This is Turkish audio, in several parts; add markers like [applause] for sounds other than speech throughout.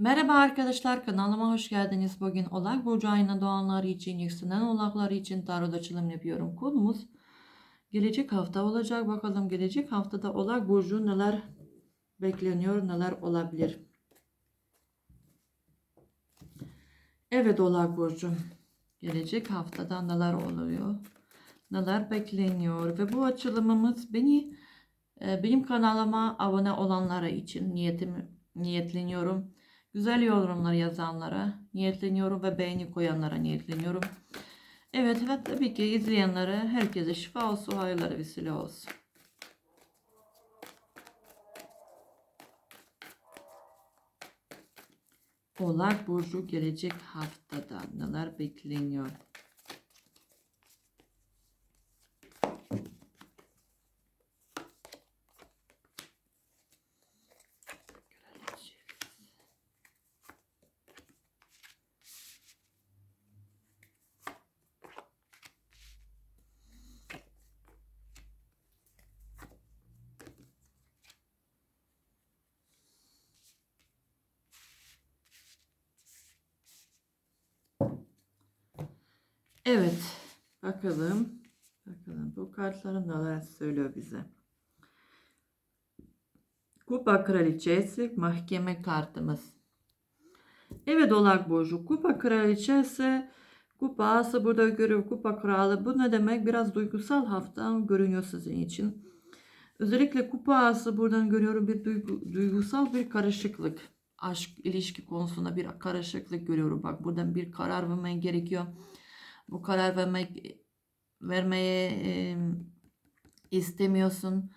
Merhaba arkadaşlar kanalıma hoş geldiniz. Bugün Oğlak Burcu ayına doğanlar için, yükselen oğlaklar için tarot açılım yapıyorum. Konumuz gelecek hafta olacak. Bakalım gelecek haftada Oğlak Burcu neler bekleniyor, neler olabilir. Evet Oğlak Burcu. Gelecek haftada neler oluyor? Neler bekleniyor? Ve bu açılımımız beni e, benim kanalıma abone olanlara için niyetim niyetleniyorum. Güzel yorumlar yazanlara niyetleniyorum ve beğeni koyanlara niyetleniyorum. Evet ve tabii ki izleyenlere herkese şifa olsun, hayırlara vesile olsun. Oğlak Burcu gelecek haftada neler bekleniyor? Evet. Bakalım. Bakalım bu kartların neler söylüyor bize. Kupa kraliçesi mahkeme kartımız. Evet Oğlak Burcu. Kupa kraliçesi kupa ası burada görüyor. Kupa kralı. Bu ne demek? Biraz duygusal hafta görünüyor sizin için. Özellikle kupa ası buradan görüyorum bir duygu, duygusal bir karışıklık. Aşk ilişki konusunda bir karışıklık görüyorum. Bak buradan bir karar vermen gerekiyor. Bu karar vermek vermeye e, istemiyorsun.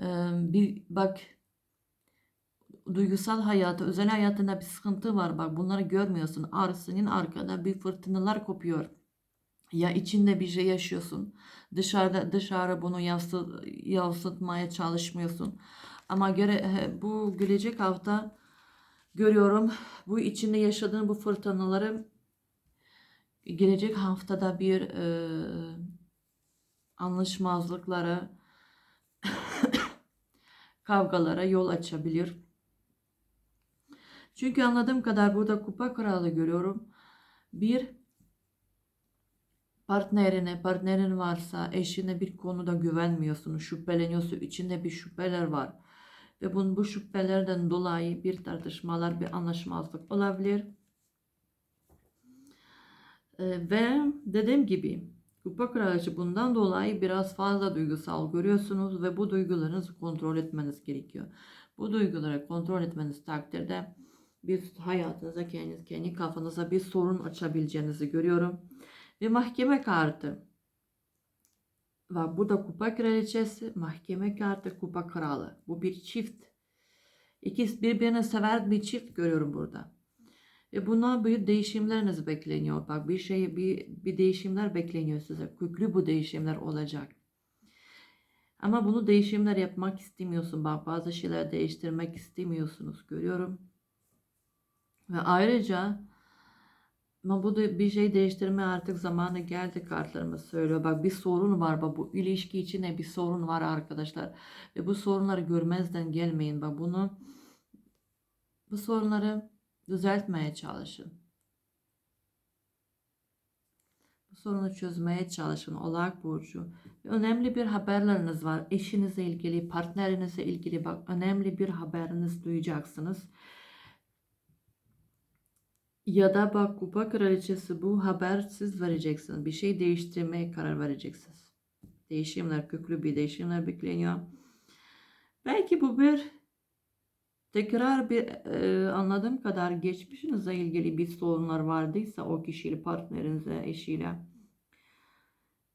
E, bir bak duygusal hayatı, özel hayatında bir sıkıntı var. Bak bunları görmüyorsun. Arsının arkada bir fırtınalar kopuyor. Ya içinde bir şey yaşıyorsun. Dışarıda dışarı bunu yansıt, yansıtmaya çalışmıyorsun. Ama göre bu gelecek hafta görüyorum. Bu içinde yaşadığın bu fırtınaları gelecek haftada bir e, anlaşmazlıklara [coughs] kavgalara yol açabilir. Çünkü anladığım kadar burada kupa kralı görüyorum. Bir partnerine, partnerin varsa eşine bir konuda güvenmiyorsun, şüpheleniyorsun, içinde bir şüpheler var. Ve bunun bu şüphelerden dolayı bir tartışmalar, bir anlaşmazlık olabilir. Ee, ve dediğim gibi Kupa Kraliçe bundan dolayı biraz fazla duygusal görüyorsunuz ve bu duygularınızı kontrol etmeniz gerekiyor. Bu duyguları kontrol etmeniz takdirde bir hayatınıza kendiniz, kendi kafanıza bir sorun açabileceğinizi görüyorum. Ve mahkeme kartı var. Burada kupa kraliçesi, mahkeme kartı, kupa kralı. Bu bir çift. İkisi birbirine sever bir çift görüyorum burada. Ve bundan büyük değişimleriniz bekleniyor. Bak bir şey bir, bir değişimler bekleniyor size. Köklü bu değişimler olacak. Ama bunu değişimler yapmak istemiyorsun. Bak bazı şeyler değiştirmek istemiyorsunuz. Görüyorum. Ve ayrıca ama bu da bir şey değiştirme artık zamanı geldi kartlarımız söylüyor. Bak bir sorun var bak bu ilişki içinde bir sorun var arkadaşlar. Ve bu sorunları görmezden gelmeyin. Bak bunu bu sorunları düzeltmeye çalışın. Bu sorunu çözmeye çalışın Oğlak Burcu. Önemli bir haberleriniz var. Eşinizle ilgili, partnerinizle ilgili bak önemli bir haberiniz duyacaksınız. Ya da bak kupa kraliçesi bu haber siz vereceksiniz. Bir şey değiştirmeye karar vereceksiniz. Değişimler, köklü bir değişimler bekleniyor. Belki bu bir tekrar bir e, anladığım kadar geçmişinizle ilgili bir sorunlar vardıysa o kişiyle, partnerinize, eşiyle.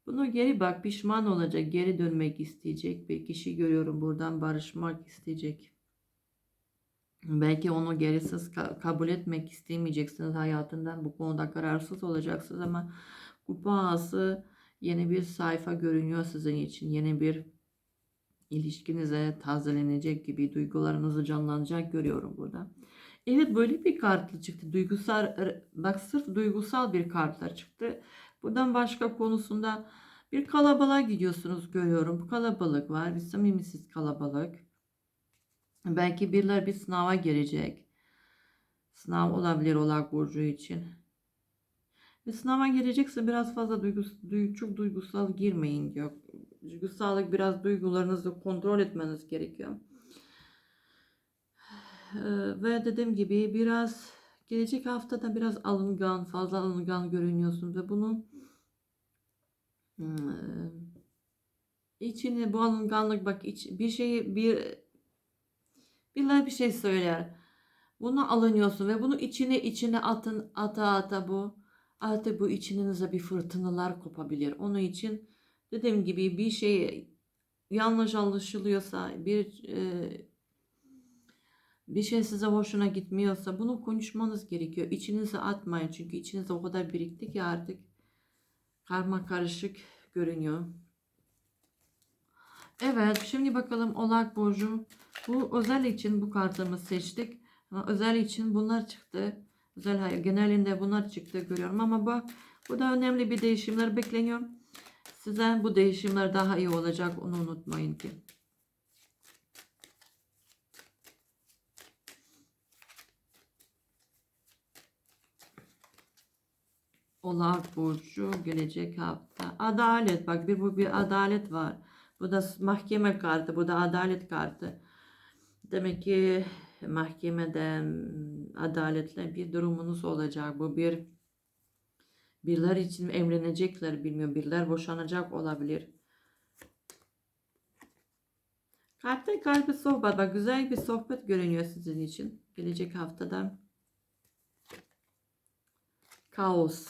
Bunu geri bak pişman olacak, geri dönmek isteyecek bir kişi görüyorum buradan barışmak isteyecek. Belki onu gerisiz kabul etmek istemeyeceksiniz hayatından. Bu konuda kararsız olacaksınız ama kupa ağası yeni bir sayfa görünüyor sizin için. Yeni bir ilişkinize tazelenecek gibi duygularınızı canlanacak görüyorum burada. Evet böyle bir kartla çıktı. Duygusal bak sırf duygusal bir kartlar çıktı. Buradan başka konusunda bir kalabalığa gidiyorsunuz görüyorum. Kalabalık var. Bir samimisiz kalabalık. Belki biriler bir sınava girecek. Sınav olabilir Oğlak Burcu için. Ve sınava girecekse biraz fazla duygus, duy- çok duygusal girmeyin diyor. Duygusallık biraz duygularınızı kontrol etmeniz gerekiyor. Ee, ve dediğim gibi biraz gelecek haftada biraz alıngan, fazla alıngan görünüyorsun ve bunu hmm, içine bu alınganlık bak iç, bir şeyi bir birileri bir şey söyler. Bunu alınıyorsun ve bunu içine içine atın ata ata bu artık bu içinize bir fırtınalar kopabilir. Onun için dediğim gibi bir şey yanlış anlaşılıyorsa bir e, bir şey size hoşuna gitmiyorsa bunu konuşmanız gerekiyor. İçinize atmayın çünkü içinizde o kadar birikti ki artık karma karışık görünüyor. Evet şimdi bakalım Oğlak Burcu. Bu özel için bu kartımı seçtik. Özel için bunlar çıktı. Özel hayır genelinde bunlar çıktı görüyorum ama bak burada önemli bir değişimler bekleniyor. Size bu değişimler daha iyi olacak onu unutmayın ki. Oğlak Burcu gelecek hafta. Adalet bak bir bu bir adalet var. Bu da mahkeme kartı, bu da adalet kartı. Demek ki mahkemeden adaletle bir durumunuz olacak. Bu bir birler için evlenecekler bilmiyorum. Birler boşanacak olabilir. Kartta kalbi sohbet. Güzel bir sohbet görünüyor sizin için. Gelecek haftada. Kaos.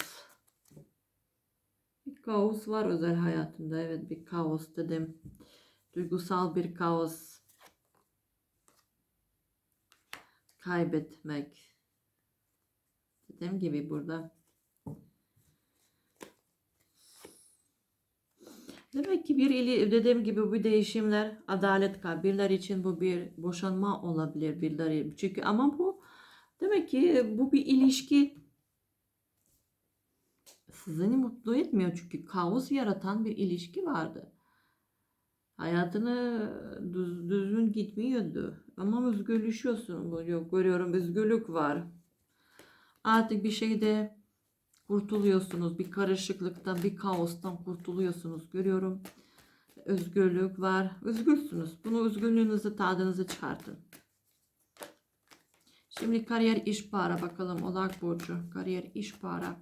Bir kaos var özel hayatımda. Evet bir kaos dedim. Duygusal bir kaos. Kaybetmek. Dediğim gibi burada. Demek ki bir ili, dediğim gibi bu değişimler adalet kabirler için bu bir boşanma olabilir birileri. Çünkü ama bu demek ki bu bir ilişki sizi mutlu etmiyor çünkü kaos yaratan bir ilişki vardı. Hayatını düz, düzgün gitmiyordu. Ama özgürleşiyorsun. Böyle görüyorum özgürlük var. Artık bir şeyde kurtuluyorsunuz. Bir karışıklıktan, bir kaostan kurtuluyorsunuz. Görüyorum. Özgürlük var. Özgürsünüz. Bunu özgürlüğünüzü tadınızı çıkartın. Şimdi kariyer iş para bakalım. Oğlak Burcu. Kariyer iş para.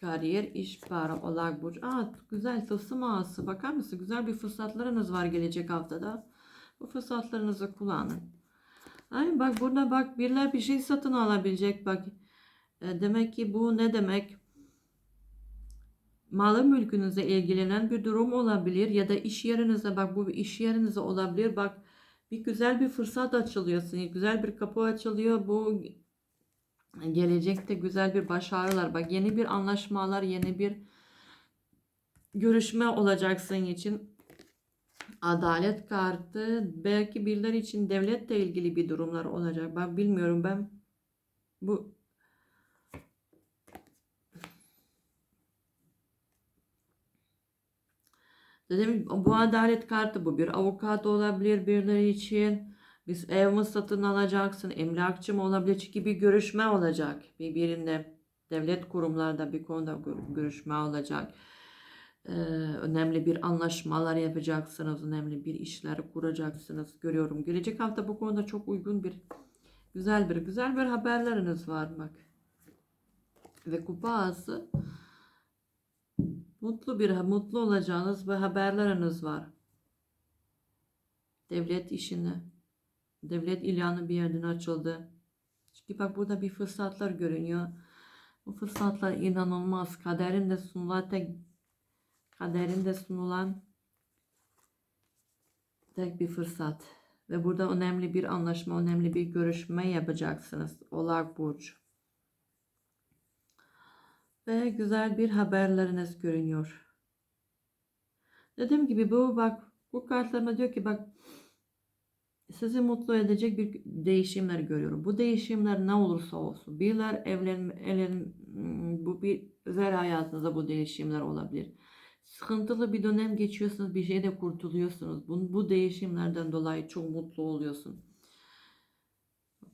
Kariyer, iş, para, Oğlak Burcu. Aa, güzel tılsım ağası. Bakar mısın? Güzel bir fırsatlarınız var gelecek haftada. Bu fırsatlarınızı kullanın. Ay bak burada bak birler bir şey satın alabilecek. Bak e, demek ki bu ne demek? Malı mülkünüze ilgilenen bir durum olabilir ya da iş yerinize bak bu iş yerinize olabilir. Bak bir güzel bir fırsat açılıyor. Güzel bir kapı açılıyor. Bu gelecekte güzel bir başarılar bak yeni bir anlaşmalar yeni bir görüşme olacak senin için adalet kartı belki birileri için devletle ilgili bir durumlar olacak ben bilmiyorum ben bu dedim bu adalet kartı bu bir avukat olabilir birileri için biz ev mi satın alacaksın, emlakçı mı olabilir? Çünkü bir görüşme olacak. Bir birinde devlet kurumlarda bir konuda görüşme olacak. Ee, önemli bir anlaşmalar yapacaksınız. Önemli bir işler kuracaksınız. Görüyorum. Gelecek hafta bu konuda çok uygun bir güzel bir güzel bir haberleriniz var bak. Ve kupa ağası mutlu bir mutlu olacağınız ve haberleriniz var. Devlet işini Devlet ilanı bir yerden açıldı. Çünkü bak burada bir fırsatlar görünüyor. Bu fırsatlar inanılmaz. Kaderinde sunulan tek kaderinde sunulan tek bir fırsat. Ve burada önemli bir anlaşma, önemli bir görüşme yapacaksınız. Oğlak Burcu. Ve güzel bir haberleriniz görünüyor. Dediğim gibi bu bak bu kartlarıma diyor ki bak sizi mutlu edecek bir değişimler görüyorum. Bu değişimler ne olursa olsun. Birler evlen, evlen bu bir özel hayatınızda bu değişimler olabilir. Sıkıntılı bir dönem geçiyorsunuz. Bir şeyde kurtuluyorsunuz. Bu, bu değişimlerden dolayı çok mutlu oluyorsun.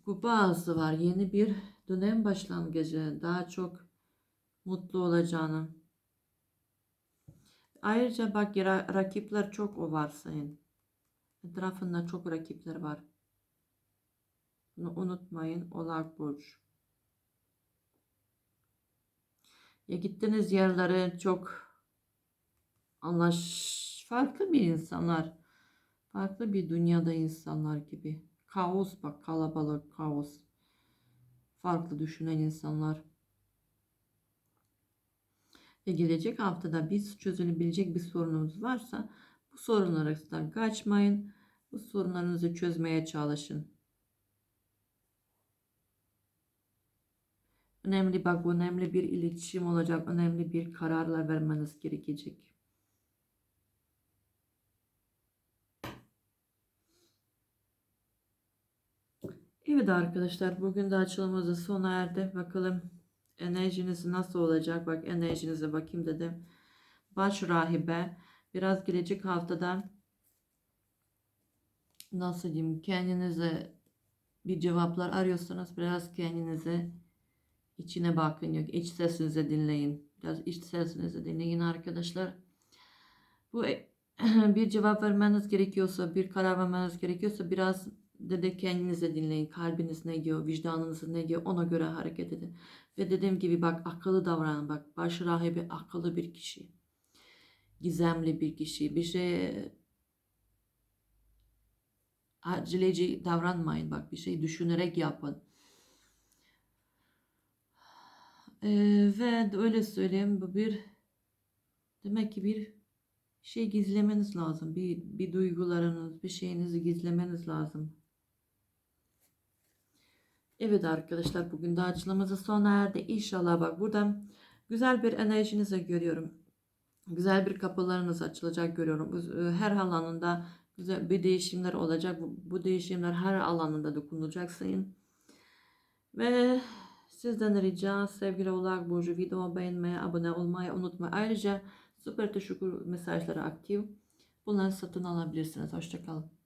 Kupa ağası var. Yeni bir dönem başlangıcı. Daha çok mutlu olacağını. Ayrıca bak ra- rakipler çok o var senin. Etrafında çok rakipler var. Bunu unutmayın. Oğlak Burcu. Ya gittiğiniz yerlere çok anlaş farklı bir insanlar. Farklı bir dünyada insanlar gibi. Kaos bak kalabalık kaos. Farklı düşünen insanlar. Ve gelecek haftada biz çözülebilecek bir sorununuz varsa bu sorunlardan kaçmayın. Bu sorunlarınızı çözmeye çalışın. Önemli bak önemli bir iletişim olacak. Önemli bir kararlar vermeniz gerekecek. Evet arkadaşlar bugün de açılımımızın sona erdi. Bakalım enerjiniz nasıl olacak? Bak enerjinize bakayım dedim. Baş rahibe biraz gelecek haftada nasıl diyeyim kendinize bir cevaplar arıyorsanız biraz kendinize içine bakın yok iç sesinizi dinleyin. Biraz iç sesinizi dinleyin arkadaşlar. Bu e- [clears throat] bir cevap vermeniz gerekiyorsa, bir karar vermeniz gerekiyorsa biraz de, de kendinize dinleyin. Kalbiniz ne diyor, vicdanınız ne diyor ona göre hareket edin. Ve dediğim gibi bak akıllı davranın. Bak baş rahibi akıllı bir kişi. Gizemli bir kişi. Bir şey aceleci davranmayın. Bak bir şey düşünerek yapın. Ee, ve öyle söyleyeyim bu bir demek ki bir şey gizlemeniz lazım. Bir, bir duygularınız, bir şeyinizi gizlemeniz lazım. Evet arkadaşlar bugün de açılımızı sona erdi. İnşallah bak buradan güzel bir enerjinizi görüyorum. Güzel bir kapılarınız açılacak görüyorum. E, Her alanında güzel bir değişimler olacak. Bu değişimler her alanında dokunulacak sayın. Ve sizden rica sevgili olarak Burcu videomu beğenmeyi, abone olmayı unutmayın. Ayrıca süper teşekkür mesajları aktif. Bunları satın alabilirsiniz. Hoşçakalın.